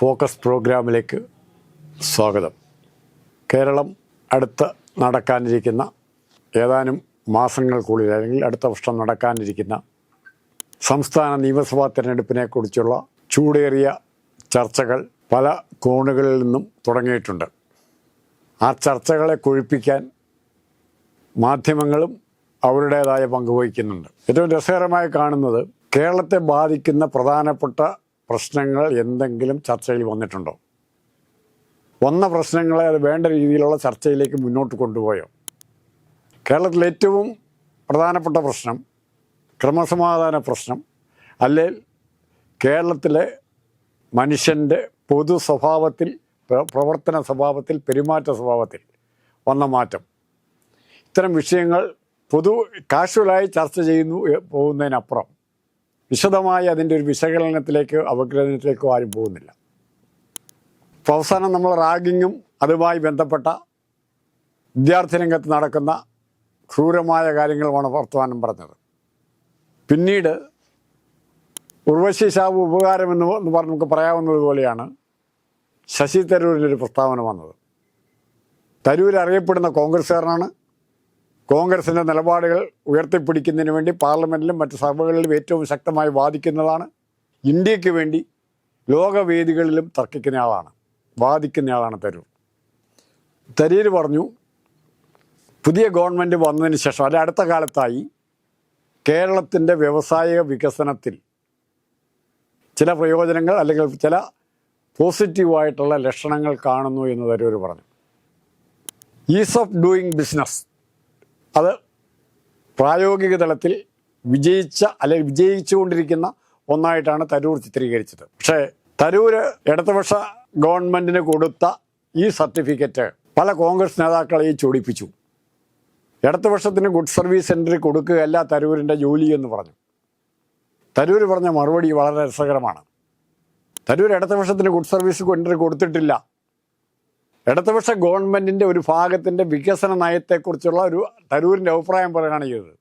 Focus പ്രോഗ്രാമിലേക്ക് സ്വാഗതം. കേരളം അടുത്ത് നടക്കാനിരിക്കുന്ന ഏതാനും മാസങ്ങൾക്കുള്ളിൽ അല്ലെങ്കിൽ അടുത്ത വർഷം നടക്കാനിരിക്കുന്ന സംസ്ഥാന നിയമസഭാ തിരഞ്ഞെടുപ്പിനെ കുറിച്ചുള്ള ചൂടേറിയ ചർച്ചകൾ പല കോണുകളിൽ നിന്നും തുടങ്ങിയിട്ടുണ്ട്. ആ ചർച്ചകളെ കൊഴിപ്പിക്കാൻ മാധ്യമങ്ങളും അവരുടേതായ പങ്ക് വഹിക്കുന്നുണ്ട്. ഏറ്റവും രസകരമായി കാണുന്നത് കേരളത്തെ ബാധിക്കുന്ന പ്രധാനപ്പെട്ട പ്രശ്നങ്ങൾ എന്തെങ്കിലും ചർച്ചയിൽ വന്നിട്ടുണ്ടോ? വന്ന പ്രശ്നങ്ങളെ അത് വേണ്ട രീതിയിലുള്ള ചർച്ചയിലേക്ക് മുന്നോട്ട് കൊണ്ടുപോയോ? കേരളത്തിലെ ഏറ്റവും പ്രധാനപ്പെട്ട പ്രശ്നം ക്രമസമാധാന പ്രശ്നം അല്ലെങ്കിൽ കേരളത്തിലെ മനുഷ്യന്റെ പൊതു സ്വഭാവത്തിൽ പ്രവർത്തന സ്വഭാവത്തിൽ പെരുമാറ്റ സ്വഭാവത്തിൽ വന്ന മാറ്റം. ഇത്തരം വിഷയങ്ങൾ പൊതു കാഷ്വലായി ചർച്ച ചെയ്യുന്നു പോകുന്നതിനപ്പുറം വിശദമായി അതിന്റെ ഒരു വിശകലനത്തിലേക്കോ അവഗ്രഹത്തിലേക്കോ ആരും പോകുന്നില്ല. ഇപ്പോൾ അവസാനം നമ്മൾ റാഗിങ്ങും അതുമായി ബന്ധപ്പെട്ട വിദ്യാർത്ഥി രംഗത്ത് നടക്കുന്ന ക്രൂരമായ കാര്യങ്ങളുമാണ് വർത്തമാനം പറഞ്ഞത്. പിന്നീട് ഉർവശി ഷാവ് ഉപകാരമെന്ന് എന്ന് പറഞ്ഞ് നമുക്ക് പറയാവുന്നത് പോലെയാണ് ശശി തരൂരിന്റെ ഒരു പ്രസ്താവന വന്നത്. തരൂർ അറിയപ്പെടുന്ന കോൺഗ്രസ്സുകാരനാണ്. കോൺഗ്രസിന്റെ നിലപാടുകൾ ഉയർത്തിപ്പിടിക്കുന്നതിന് വേണ്ടി പാർലമെന്റിലും മറ്റ് സഭകളിലും ഏറ്റവും ശക്തമായി വാദിക്കുന്നതാണ് ഇന്ത്യയ്ക്ക് വേണ്ടി ലോകവേദികളിലും തർക്കിക്കുന്നയാളാണ് വാദിക്കുന്നയാളാണ് തരൂർ. തരൂർ പറഞ്ഞു പുതിയ ഗവൺമെന്റ് വന്നതിന് ശേഷം അല്ല അടുത്ത കാലത്തായി കേരളത്തിന്റെ വ്യവസായിക വികസനത്തിൽ ചില പ്രയോജനങ്ങൾ അല്ലെങ്കിൽ ചില പോസിറ്റീവായിട്ടുള്ള ലക്ഷണങ്ങൾ കാണുന്നു എന്ന് തരൂർ പറഞ്ഞു. Ease of doing business. അത് പ്രായോഗിക തലത്തിൽ വിജയിച്ച അല്ലെങ്കിൽ വിജയിച്ചുകൊണ്ടിരിക്കുന്ന ഒന്നായിട്ടാണ് തരൂർ ചിത്രീകരിച്ചത്. പക്ഷേ തരൂർ ഇടതുപക്ഷ ഗവൺമെന്റിന് കൊടുത്ത ഈ സർട്ടിഫിക്കറ്റ് പല കോൺഗ്രസ് നേതാക്കളെയും ചൊടിപ്പിച്ചു. ഇടതുപക്ഷത്തിന് ഗുഡ് സർവീസ് സെന്ററിൽ കൊടുക്കുകയല്ല തരൂരിന്റെ ജോലി എന്ന് പറഞ്ഞു. തരൂർ പറഞ്ഞ മറുപടി വളരെ രസകരമാണ്. തരൂർ ഇടതുപക്ഷത്തിന് ഗുഡ് സർവീസ് സെന്ററിൽ കൊടുത്തിട്ടില്ല. ഇടതുപക്ഷ ഗവൺമെന്റിന്റെ ഒരു ഭാഗത്തിന്റെ വികസന നയത്തെക്കുറിച്ചുള്ള ഒരു തരൂരിന്റെ അഭിപ്രായം പറയുകയാണ് ചെയ്തത്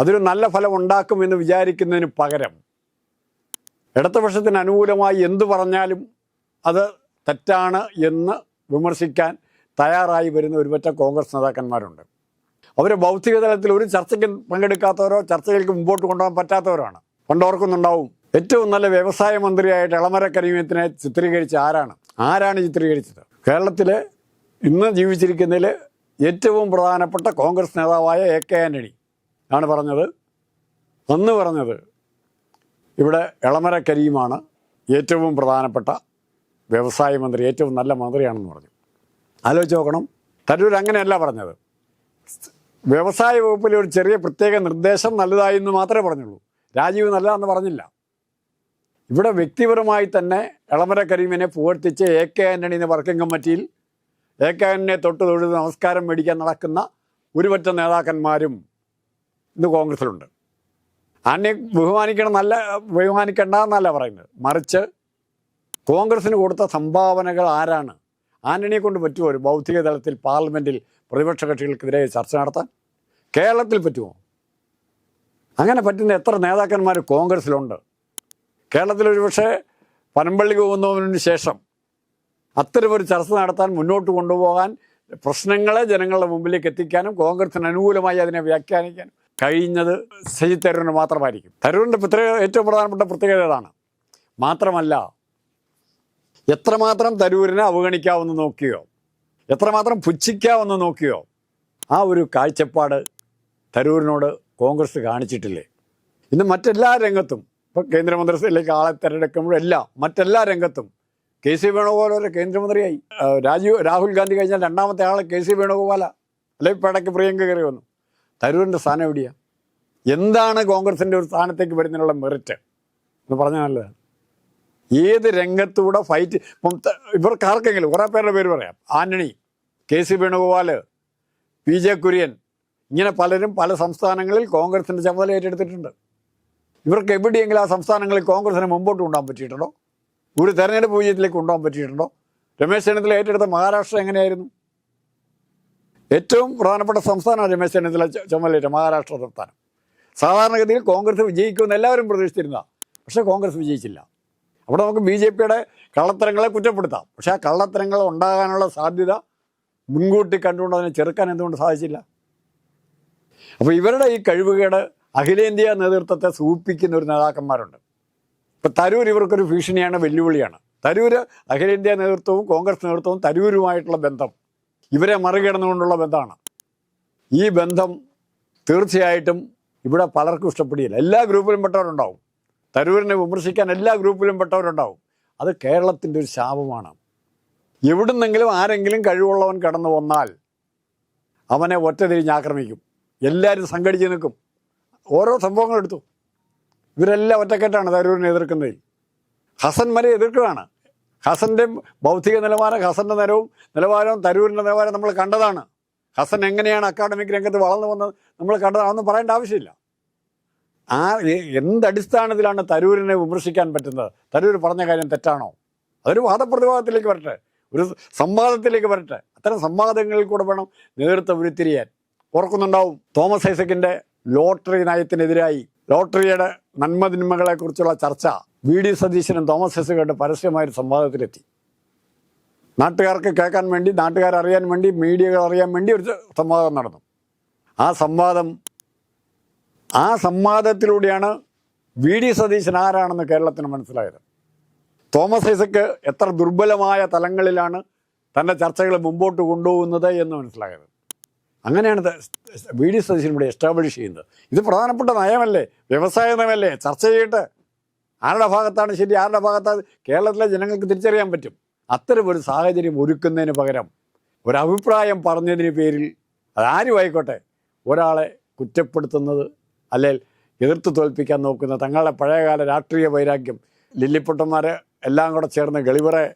അതൊരു നല്ല ഫലം ഉണ്ടാക്കുമെന്ന് വിചാരിക്കുന്നതിന് പകരം ഇടതുപക്ഷത്തിന് അനുകൂലമായി എന്തു പറഞ്ഞാലും അത് തെറ്റാണ് എന്ന് വിമർശിക്കാൻ തയ്യാറായി വരുന്ന ഒരുപറ്റ കോൺഗ്രസ് നേതാക്കന്മാരുണ്ട്. അവർ ഭൗതിക തലത്തിൽ ഒരു ചർച്ചയ്ക്ക് പങ്കെടുക്കാത്തവരോ ചർച്ചകൾക്ക് മുമ്പോട്ട് കൊണ്ടുപോകാൻ പറ്റാത്തവരാണ്. പണ്ടോർക്കുന്നുണ്ടാവും ഏറ്റവും നല്ല വ്യവസായ മന്ത്രിയായിട്ട് ഇളമര കരീമത്തിനെ ചിത്രീകരിച്ച ആരാണ്? ആരാണ് ചിത്രീകരിച്ചത്? കേരളത്തിൽ ഇന്ന് ജീവിച്ചിരിക്കുന്നതിൽ ഏറ്റവും പ്രധാനപ്പെട്ട കോൺഗ്രസ് നേതാവായ എ കെ ആന്റണി ആണ് പറഞ്ഞത്. അന്ന് പറഞ്ഞത് ഇവിടെ ഇളമര കരീമാണ് ഏറ്റവും പ്രധാനപ്പെട്ട വ്യവസായ മന്ത്രി ഏറ്റവും നല്ല മന്ത്രിയാണെന്ന് പറഞ്ഞു. ആലോചിച്ച് നോക്കണം. തരൂർ അങ്ങനെയല്ല പറഞ്ഞത്. വ്യവസായ വകുപ്പിലെ ഒരു ചെറിയ പ്രത്യേക നിർദ്ദേശം നല്ലതായി എന്ന് മാത്രമേ പറഞ്ഞുള്ളൂ. രാജീവ് നല്ലതാണെന്ന് പറഞ്ഞില്ല. ഇവിടെ വ്യക്തിപരമായി തന്നെ എളമര കരീമിനെ പുകഴ്ത്തിച്ച് എ കെ ആന്റണിയുടെ വർക്കിംഗ് കമ്മിറ്റിയിൽ എ കെ ആന്റണിയെ തൊട്ട് തൊഴുത് നമസ്കാരം മേടിക്കാൻ നടക്കുന്ന ഒരുപറ്റ നേതാക്കന്മാരും ഇന്ന് കോൺഗ്രസിലുണ്ട്. ആനെ ബഹുമാനിക്കണം നല്ല ബഹുമാനിക്കേണ്ട എന്നല്ല പറയുന്നത്. മറിച്ച് കോൺഗ്രസിന് കൊടുത്ത സംഭാവനകൾ ആരാണ്? ആന്റണിയെ കൊണ്ട് പറ്റുമോ ഒരു ബൗദ്ധിക തലത്തിൽ പാർലമെന്റിൽ പ്രതിപക്ഷ കക്ഷികൾക്കെതിരെ ചർച്ച നടത്താൻ? കേരളത്തിൽ പറ്റുമോ? അങ്ങനെ പറ്റുന്ന എത്ര നേതാക്കന്മാർ കോൺഗ്രസ്സിലുണ്ട് കേരളത്തിൽ ഒരുപക്ഷെ പനമ്പള്ളി പോകുന്നതിന് ശേഷം അത്തരമൊരു ചർച്ച നടത്താൻ മുന്നോട്ട് കൊണ്ടുപോകാൻ പ്രശ്നങ്ങളെ ജനങ്ങളുടെ മുമ്പിലേക്ക് എത്തിക്കാനും കോൺഗ്രസിന് അനുകൂലമായി അതിനെ വ്യാഖ്യാനിക്കാനും കഴിഞ്ഞത് ശശി തരൂരിന് മാത്രമായിരിക്കും. തരൂരിന്റെ പ്രത്യേക ഏറ്റവും പ്രധാനപ്പെട്ട പ്രത്യേകത ഇതാണ് മാത്രമല്ല എത്രമാത്രം തരൂരിനെ അവഗണിക്കാവുന്ന നോക്കിയോ? എത്രമാത്രം പുച്ഛിക്കാവുന്ന നോക്കിയോ? ആ ഒരു കാഴ്ചപ്പാട് തരൂരിനോട് കോൺഗ്രസ് കാണിച്ചിട്ടില്ലേ? ഇന്ന് മറ്റെല്ലാ രംഗത്തും ഇപ്പോൾ കേന്ദ്രമന്ത്രിസഭയിലേക്ക് ആളെ തിരഞ്ഞെടുക്കുമ്പോഴെല്ലാം മറ്റെല്ലാ രംഗത്തും കെ സി വേണുഗോപാൽ ഒരു കേന്ദ്രമന്ത്രിയായി. രാജീവ് രാഹുൽ ഗാന്ധി കഴിഞ്ഞാൽ രണ്ടാമത്തെ ആൾ കെ സി വേണുഗോപാല. അല്ലെ ഇപ്പൊ ഇടയ്ക്ക് പ്രിയങ്ക കയറി വന്നു. തരൂരിന്റെ സ്ഥാനം എവിടെയാണ് എന്താണ് കോൺഗ്രസിന്റെ ഒരു സ്ഥാനത്തേക്ക് വരുന്നതിനുള്ള മെറിറ്റ് എന്ന് പറഞ്ഞാൽ നല്ലതാണ് ഏത് രംഗത്തൂടെ ഫൈറ്റ് ഇപ്പം ഇവർക്ക് ആർക്കെങ്കിലും കുറേ പേരുടെ പേര് പറയാം. Antony K C Venugopal P J Kurien ഇങ്ങനെ പലരും പല സംസ്ഥാനങ്ങളിൽ കോൺഗ്രസിന്റെ ചുമതല ഏറ്റെടുത്തിട്ടുണ്ട്. ഇവർക്ക് എവിടെയെങ്കിലും ആ സംസ്ഥാനങ്ങളിൽ കോൺഗ്രസിനെ മുമ്പോട്ട് കൊണ്ടുപോകാൻ പറ്റിയിട്ടുണ്ടോ? ഒരു തെരഞ്ഞെടുപ്പ് വിജയത്തിലേക്ക് കൊണ്ടുപോകാൻ പറ്റിയിട്ടുണ്ടോ? രമേശ് ചെന്നിത്തല ഏറ്റെടുത്ത മഹാരാഷ്ട്ര എങ്ങനെയായിരുന്നു? ഏറ്റവും പ്രധാനപ്പെട്ട സംസ്ഥാനമാണ് രമേശ് ചെന്നിത്തല ചുമലേറ്റ മഹാരാഷ്ട്ര സംസ്ഥാനം. സാധാരണഗതിയിൽ കോൺഗ്രസ് വിജയിക്കുമെന്ന് എല്ലാവരും പ്രതീക്ഷിച്ചിരുന്ന പക്ഷേ കോൺഗ്രസ് വിജയിച്ചില്ല. അവിടെ നമുക്ക് ബി ജെ പിയുടെ കള്ളത്തരങ്ങളെ കുറ്റപ്പെടുത്താം. പക്ഷേ ആ കള്ളത്തരങ്ങൾ ഉണ്ടാകാനുള്ള സാധ്യത മുൻകൂട്ടി കണ്ടുകൊണ്ട് അതിനെ ചെറുക്കാൻ എന്തുകൊണ്ട് സാധിച്ചില്ല? അപ്പോൾ ഇവരുടെ ഈ കഴിവുകേട് അഖിലേന്ത്യാ നേതൃത്വത്തെ സൂപ്പിക്കുന്ന ഒരു നേതാക്കന്മാരുണ്ട്. ഇപ്പം തരൂർ ഇവർക്കൊരു ഭീഷണിയാണ് വെല്ലുവിളിയാണ്. തരൂർ അഖിലേന്ത്യാ നേതൃത്വവും കോൺഗ്രസ് നേതൃത്വവും തരൂരുമായിട്ടുള്ള ബന്ധം. ഇവരെ മറികടന്നുകൊണ്ടുള്ള ബന്ധമാണ്. ഈ ബന്ധം തീർച്ചയായിട്ടും ഇവിടെ പലർക്കും ഇഷ്ടപ്പെടില്ല. എല്ലാ ഗ്രൂപ്പിലും പെട്ടവരുണ്ടാവും. തരൂരിനെ വിമർശിക്കാൻ എല്ലാ ഗ്രൂപ്പിലും പെട്ടവരുണ്ടാവും. അത് കേരളത്തിന്റെ ഒരു ശാപമാണ്. എവിടുന്നെങ്കിലും ആരെങ്കിലും കഴിവുള്ളവൻ കടന്നു വന്നാൽ അവനെ ഒറ്റ തിരിഞ്ഞ് ആക്രമിക്കും. എല്ലാവരും സംഘടിച്ച് നിൽക്കും. ഓരോ സംഭവങ്ങൾ എടുത്തു ഇവരെല്ലാം ഒറ്റക്കെട്ടാണ് തരൂരിനെ എതിർക്കുന്നതിൽ. ഹസൻ മരെ എതിർക്കുകയാണ്. ഹസന്റെ ബൗദ്ധിക നിലവാരം ഹസന്റെ നിലവും നിലവാരവും തരൂരിന്റെ നിലവാരം നമ്മൾ കണ്ടതാണ്. ഹസൻ എങ്ങനെയാണ് അക്കാഡമിക് രംഗത്ത് വളർന്നു വന്നത് നമ്മൾ കണ്ടതാണെന്ന് പറയേണ്ട ആവശ്യമില്ല. ആ എന്തടിസ്ഥാനത്തിലാണ് തരൂരിനെ വിമർശിക്കാൻ പറ്റുന്നത്? തരൂർ പറഞ്ഞ കാര്യം തെറ്റാണോ? അതൊരു വാദപ്രതിവാദത്തിലേക്ക് വരട്ടെ. ഒരു സംവാദത്തിലേക്ക് വരട്ടെ. അത്തരം സംവാദങ്ങളിൽ കൂടെ വേണം നേതൃത്വം ഉരുത്തിരിയാൻ. ഓർക്കുന്നുണ്ടാവും തോമസ് ഐസക്കിന്റെ ലോട്ടറി നയത്തിനെതിരായി ലോട്ടറിയുടെ നന്മതിന്മകളെക്കുറിച്ചുള്ള ചർച്ച വി ഡി സതീശനും തോമസ് എസുകളുടെ പരസ്യമായൊരു സംവാദത്തിലെത്തി. നാട്ടുകാർക്ക് കേൾക്കാൻ വേണ്ടി നാട്ടുകാർ അറിയാൻ വേണ്ടി മീഡിയകൾ അറിയാൻ വേണ്ടി ഒരു സംവാദം നടന്നു. ആ സംവാദം ആ സംവാദത്തിലൂടെയാണ് വി ഡി സതീശൻ ആരാണെന്ന് കേരളത്തിന് മനസ്സിലായത്. തോമസ് ഐസക്ക് എത്ര ദുർബലമായ തലങ്ങളിലാണ് തന്റെ ചർച്ചകൾ മുമ്പോട്ട് കൊണ്ടുപോകുന്നത് എന്ന് മനസ്സിലായത്. അങ്ങനെയാണ് വി ഡി സതീശൻ ഇവിടെ എസ്റ്റാബ്ലിഷ് ചെയ്യുന്നത്. ഇത് പ്രധാനപ്പെട്ട നയമല്ലേ? വ്യവസായ നയമല്ലേ? ചർച്ച ചെയ്യട്ടെ. ആരുടെ ഭാഗത്താണ് ശരി ആരുടെ ഭാഗത്താണ്? കേരളത്തിലെ ജനങ്ങൾക്ക് തിരിച്ചറിയാൻ പറ്റും. അത്തരം ഒരു സാഹചര്യം ഒരുക്കുന്നതിന് പകരം ഒരഭിപ്രായം പറഞ്ഞതിന് പേരിൽ അതാരും ആയിക്കോട്ടെ. ഒരാളെ കുറ്റപ്പെടുത്തുന്നത് അല്ലെങ്കിൽ എതിർത്ത് തോൽപ്പിക്കാൻ നോക്കുന്ന തങ്ങളുടെ പഴയകാല രാഷ്ട്രീയ വൈരാഗ്യം ലില്ലിപ്പൊട്ടന്മാർ എല്ലാം കൂടെ ചേർന്ന് ഗളിവറെ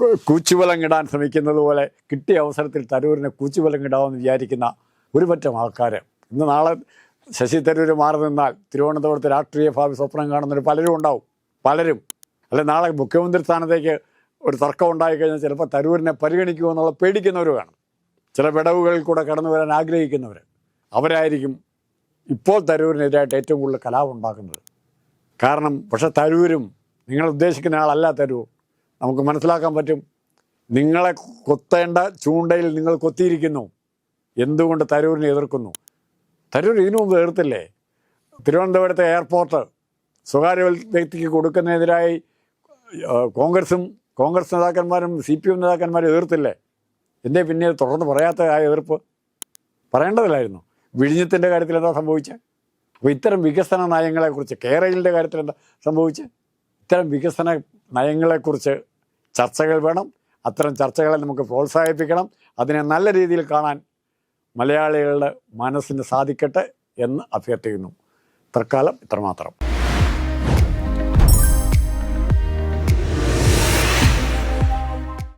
കൂച്ചുവലം ഇടാൻ ശ്രമിക്കുന്നത് പോലെ കിട്ടിയ അവസരത്തിൽ തരൂരിനെ കൂച്ചുവലം ഇടാമെന്ന് വിചാരിക്കുന്ന ഒരു പറ്റം ആൾക്കാർ ഇന്ന് നാളെ ശശി തരൂർ മാറി നിന്നാൽ തിരുവനന്തപുരത്ത് രാഷ്ട്രീയ ഭാവി സ്വപ്നം കാണുന്നവർ പലരും ഉണ്ടാവും. പലരും. അല്ലെ നാളെ മുഖ്യമന്ത്രി സ്ഥാനത്തേക്ക് ഒരു തർക്കം ഉണ്ടായി കഴിഞ്ഞാൽ ചിലപ്പോൾ തരൂരിനെ പരിഗണിക്കുമെന്നുള്ള പേടിക്കുന്നവർ കാണും ചില വിടവുകളിൽ കൂടെ കടന്നു വരാൻ ആഗ്രഹിക്കുന്നവർ അവരായിരിക്കും ഇപ്പോൾ തരൂരിനെതിരായിട്ട് ഏറ്റവും കൂടുതൽ കലാപം ഉണ്ടാക്കുന്നത്. കാരണം പക്ഷേ തരൂരും നിങ്ങൾ ഉദ്ദേശിക്കുന്ന ആളല്ല തരൂർ. നമുക്ക് മനസ്സിലാക്കാൻ പറ്റും. നിങ്ങളെ കൊത്തേണ്ട ചൂണ്ടയിൽ നിങ്ങൾ കൊത്തിയിരിക്കുന്നു. എന്തുകൊണ്ട് തരൂരിനെ എതിർക്കുന്നു? തരൂർ ഇതിനു മുമ്പ് എതിർത്തില്ലേ? തിരുവനന്തപുരത്തെ എയർപോർട്ട് സ്വകാര്യ വ്യക്തിക്ക് കൊടുക്കുന്നതിനെതിരായി കോൺഗ്രസും കോൺഗ്രസ് നേതാക്കന്മാരും സി പി എം നേതാക്കന്മാരും എതിർത്തില്ലേ? എന്റെ പിന്നെ തുടർന്ന് പറയാത്ത ആ എതിർപ്പ്? പറയേണ്ടതില്ലായിരുന്നു. വിഴിഞ്ഞത്തിന്റെ കാര്യത്തിൽ എന്താ സംഭവിച്ചത് അപ്പോൾ ഇത്തരം വികസന നയങ്ങളെക്കുറിച്ച് കേരളിന്റെ കാര്യത്തിൽ എന്താ സംഭവിച്ചത് ഇത്തരം വികസന നയങ്ങളെക്കുറിച്ച് ചർച്ചകൾ വേണം. അത്തരം ചർച്ചകളെ നമുക്ക് പ്രോത്സാഹിപ്പിക്കണം. അതിനെ നല്ല രീതിയിൽ കാണാൻ മലയാളികളുടെ മനസ്സിന് സാധിക്കട്ടെ എന്ന് അഭ്യർത്ഥിക്കുന്നു. തൽക്കാലം ഇത്രമാത്രം.